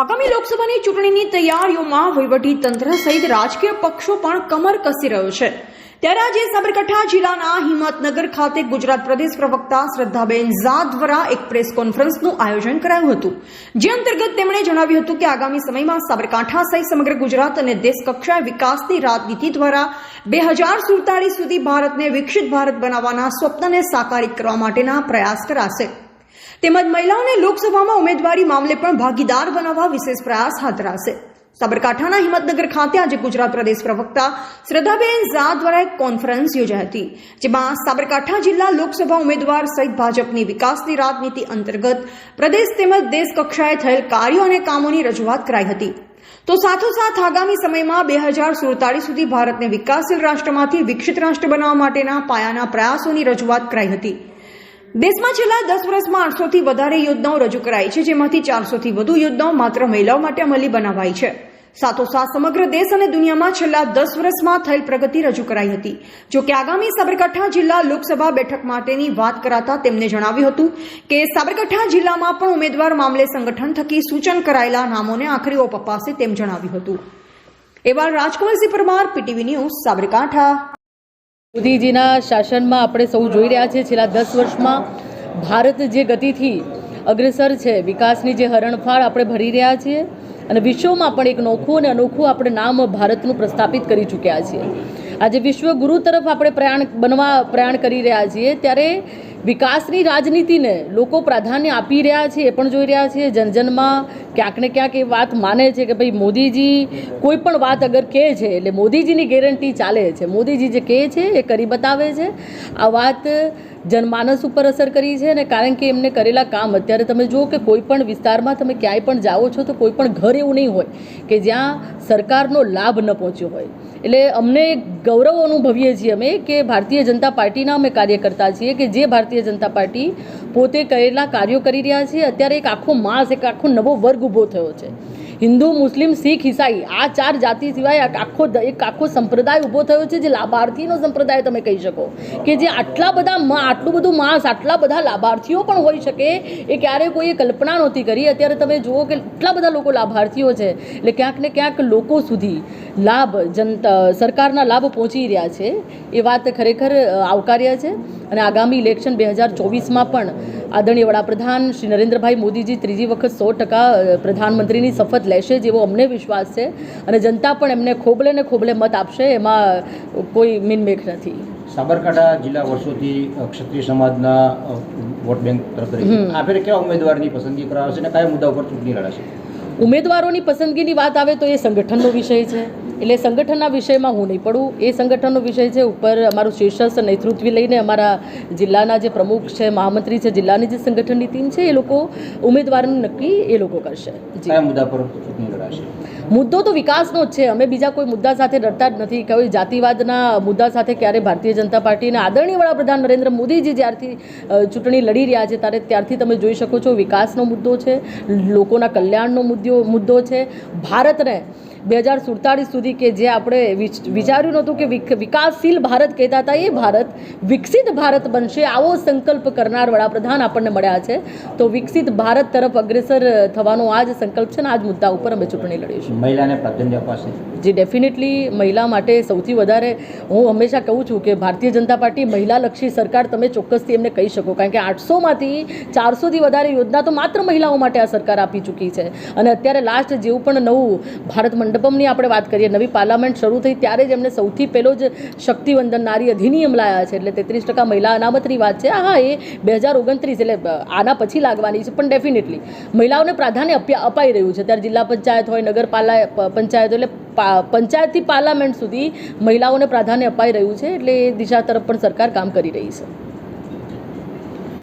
આગામી લોકસભાની ચૂંટણીની તૈયારીઓમાં વહીવટી તંત્ર સહિત રાજકીય પક્ષો પણ કમર કસી રહ્યો છે. ત્યારે આજે સાબરકાંઠા જિલ્લાના હિંમતનગર ખાતે ગુજરાત પ્રદેશ પ્રવક્તા શ્રદ્ધાબેન ઝા દ્વારા એક પ્રેસ કોન્ફરન્સનું આયોજન કરાયું હતું. જે અંતર્ગત તેમણે જણાવ્યું હતું કે આગામી સમયમાં સાબરકાંઠા સહિત સમગ્ર ગુજરાત અને દેશ કક્ષાએ વિકાસની રાજનીતિ દ્વારા બે હજાર સુડતાલીસ સુધી ભારતને વિકસિત ભારત બનાવવાના સ્વપ્નને સાકારિત કરવા માટેના પ્રયાસ કરાશે. તેમજ મહિલાઓને લોકસભામાં ઉમેદવારી મામલે પણ ભાગીદાર બનાવવા વિશેષ પ્રયાસ હાથ ધરાશે. સાબરકાંઠાના હિંમતનગર ખાતે આજે ગુજરાત પ્રદેશ પ્રવક્તા શ્રદ્ધાબેન ઝા દ્વારા એક કોન્ફરન્સ યોજાઈ હતી, જેમાં સાબરકાંઠા જિલ્લા લોકસભા ઉમેદવાર સહિત ભાજપની વિકાસની રાજનીતિ અંતર્ગત પ્રદેશ તેમજ દેશ કક્ષાએ થયેલ કાર્યો અને કામોની રજૂઆત કરાઈ હતી. તો સાથોસાથ આગામી સમયમાં બે હજાર સુડતાલીસ સુધી ભારતને વિકાસશીલ રાષ્ટ્રમાંથી વિકસિત રાષ્ટ્ર બનાવવા માટેના પાયાના પ્રયાસોની રજૂઆત કરાઈ હતી. દેશમાં છેલ્લા દસ વર્ષમાં આઠસોથી વધારે યોજનાઓ રજૂ કરાઈ છે, જેમાંથી ચારસોથી વધુ યોજનાઓ માત્ર મહિલાઓ માટે અમલી બનાવાઈ છે. સાથોસાથ સમગ્ર દેશ અને દુનિયામાં છેલ્લા દસ વર્ષમાં થયેલ પ્રગતિ રજૂ કરાઈ હતી. જો કે આગામી સાબરકાંઠા જિલ્લા લોકસભા બેઠક માટેની વાત કરાતા તેમને જણાવ્યું હતું કે સાબરકાંઠા જિલ્લામાં પણ ઉમેદવાર મામલે સંગઠન થકી સૂચન કરાયેલા નામોને આખરી ઓપ અપાશે તેમ જણાવ્યું હતું. એવા રાજકુમારસિંહ પરમાર, પીટીવી ન્યૂઝ, સાબરકાંઠા. મોદીજીના શાસનમાં આપણે સૌ જોઈ રહ્યા છીએ. છેલ્લા દસ વર્ષમાં ભારત જે ગતિથી અગ્રેસર છે, વિકાસની જે હરણફાળ આપણે ભરી રહ્યા છીએ અને વિશ્વમાં પણ એક નોખું અને અનોખું આપણે નામ ભારતનું પ્રસ્થાપિત કરી ચૂક્યા છીએ. આજે વિશ્વ ગુરુ તરફ આપણે પ્રયાણ બનવા પ્રયાણ કરી રહ્યા છીએ, ત્યારે વિકાસની રાજનીતિને લોકો પ્રાધાન્ય આપી રહ્યા છે, એ પણ જોઈ રહ્યા છે. જનજનમાં ક્યાંક ને ક્યાંક એ વાત માને છે કે ભાઈ મોદીજી કોઈ પણ વાત અગર કહે છે, એટલે મોદીજીની ગેરંટી ચાલે છે. મોદીજી જે કહે છે, એ કરી બતાવે છે. આ વાત જનમાનસ ઉપર અસર કરી છે અને કારણ કે એમને કરેલા કામ અત્યારે તમે જુઓ કે કોઈ પણ વિસ્તારમાં તમે ક્યાંય પણ જાઓ છો તો કોઈ પણ ઘર એવું નહીં હોય કે જ્યાં સરકારનો લાભ ન પહોંચ્યો હોય. એટલે અમને ગૌરવ અનુભવીએ છીએ અમે કે ભારતીય જનતા પાર્ટીના અમે કાર્યકર્તા છીએ કે જે ભારતીય જનતા પાર્ટી પોતે કરેલા કાર્યો કરી રહ્યા છે. અત્યારે એક આખો માસ, એક આખો નવો વર્ગ ઊભો થયો છે. હિન્દુ, મુસ્લિમ, શીખ, ઈસાઈ, આ ચાર જાતિ સિવાય આખો એક આખો સંપ્રદાય ઊભો થયો છે જે લાભાર્થીનો સંપ્રદાય તમે કહી શકો. કે જે આટલા બધા આટલું બધું માસ, આટલા બધા લાભાર્થીઓ પણ હોઈ શકે, એ ક્યારેય કોઈએ કલ્પના નહોતી કરી. અત્યારે તમે જુઓ કે એટલા બધા લોકો લાભાર્થીઓ છે, એટલે ક્યાંક ને ક્યાંક લોકો સુધી લાભ જનતા સરકારના લાભ પહોંચી રહ્યા છે. એ વાત ખરેખર આવકાર્ય છે. અને આગામી ઇલેક્શન બે હજાર ચોવીસમાં પણ આદરણીય વડાપ્રધાન શ્રી નરેન્દ્રભાઈ મોદીજી ત્રીજી વખત સો ટકા પ્રધાનમંત્રીની શપથ લેશે જેવો અમને વિશ્વાસ છે અને જનતા પણ એમને ખોબલે ને ખોબલે મત આપશે એમાં કોઈ મીનમેખ નથી. સાબરકાંઠા જિલ્લા વર્ષોથી ક્ષત્રિય સમાજના વોટ બેંક તરફ આ ફેરે કેવા ઉમેદવારની પસંદગી કરાવશે અને કયા મુદ્દા ઉપર ચૂંટણી લડાશે ઉમેદવારોની પસંદગીની વાત આવે તો એ સંગઠનનો વિષય છે. એટલે સંગઠનના વિષયમાં હું નહીં પડું. એ સંગઠનનો વિષય છે ઉપર અમારું શીર્ષસ્થ નેતૃત્વ લઈને અમારા જિલ્લાના જે પ્રમુખ છે મહામંત્રી છે જિલ્લાની જે સંગઠનની ટીમ છે એ લોકો ઉમેદવારનું નક્કી એ લોકો કરશે. મુદ્દા તો વિકાસનો જ છે. અમે બીજા કોઈ મુદ્દા સાથે ડરતા જ નથી. કોઈ જાતિવાદના મુદ્દા સાથે ક્યારે ભારતીય જનતા પાર્ટીના આદરણીય વડાપ્રધાન નરેન્દ્ર મોદીજી જ્યારથી ચૂંટણી લડી રહ્યા છે ત્યારે ત્યારથી તમે જોઈ શકો છો વિકાસનો મુદ્દો છે લોકોના કલ્યાણનો મુદ્દો મુદ્દો છે. ભારતને બે હજાર સુડતાલીસ સુધી કે જે આપણે વિચાર્યું નહોતું કે વિક- વિકાસશીલ ભારત કહેતા હતા એ ભારત વિકસિત ભારત બનશે આવો સંકલ્પ કરનાર વડાપ્રધાન આપણને મળ્યા છે. તો વિકસિત ભારત તરફ અગ્રેસર થવાનો આ જ સંકલ્પ છે ને આ જ મુદ્દા ઉપર અમે ચૂંટણી લડીશું. મહિલાને પ્રાધાન્ય અપાશે જે ડેફિનેટલી મહિલા માટે સૌથી વધારે હું હંમેશા કહું છું કે ભારતીય જનતા પાર્ટી મહિલાલક્ષી સરકાર તમે ચોક્કસથી એમને કહી શકો કારણ કે આઠસોમાંથી ચારસોથી વધારે યોજના તો માત્ર મહિલાઓ માટે આ સરકાર આપી ચૂકી છે. અને અત્યારે લાસ્ટ જેવું પણ નવું ભારત મંડપમની આપણે વાત કરીએ, નવી પાર્લામેન્ટ શરૂ થઈ ત્યારે જ એમને સૌથી પહેલો જ શક્તિવંદન નારી અધિનિયમ લાયા છે. એટલે તેત્રીસ ટકા મહિલા અનામતની વાત છે. હા, એ બે હજાર ઓગણત્રીસ એટલે આના પછી લાગવાની છે, પણ ડેફિનેટલી મહિલાઓને પ્રાધાન્ય અપાઈ રહ્યું છે. ત્યારે જિલ્લા પંચાયત હોય, નગરપાલા પંચાયત એટલે પંચાયતથી પાર્લામેન્ટ સુધી મહિલાઓને પ્રાધાન્ય અપાઈ રહ્યું છે. એટલે એ દિશા તરફ પણ સરકાર કામ કરી રહી છે.